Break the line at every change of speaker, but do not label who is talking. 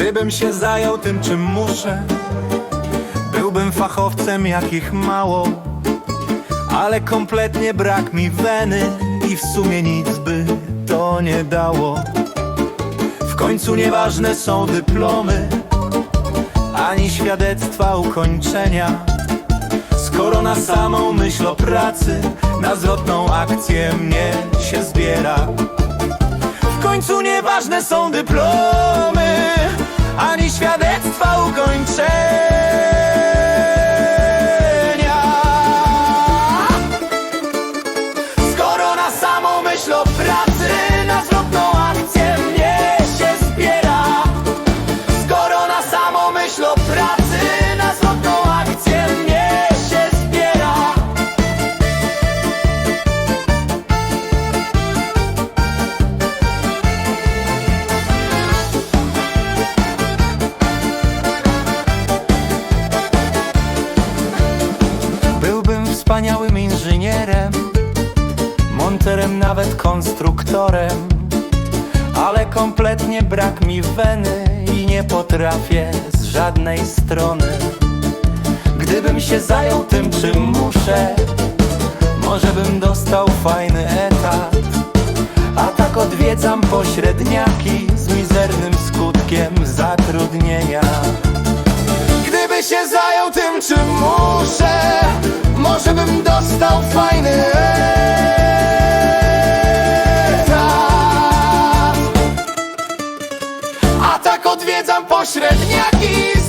Gdybym się zajął tym, czym muszę, byłbym fachowcem, jakich mało. Ale kompletnie brak mi weny i w sumie nic by to nie dało. W końcu nieważne są dyplomy, ani świadectwa ukończenia. Skoro na samą myśl o pracy, na zwrotną akcję mnie się zbiera. W końcu nieważne są dyplomy, ani świadectwa ukończenia. Wspaniałym inżynierem, monterem, nawet konstruktorem, ale kompletnie brak mi weny i nie potrafię z żadnej strony. Gdybym się zajął tym, czym muszę, może bym dostał fajny etat. A tak odwiedzam pośredniaki z mizernym skutkiem zatrudnienia. Gdyby się zajął tym, czym muszę, bym dostał fajny etat. A tak odwiedzam pośredniaki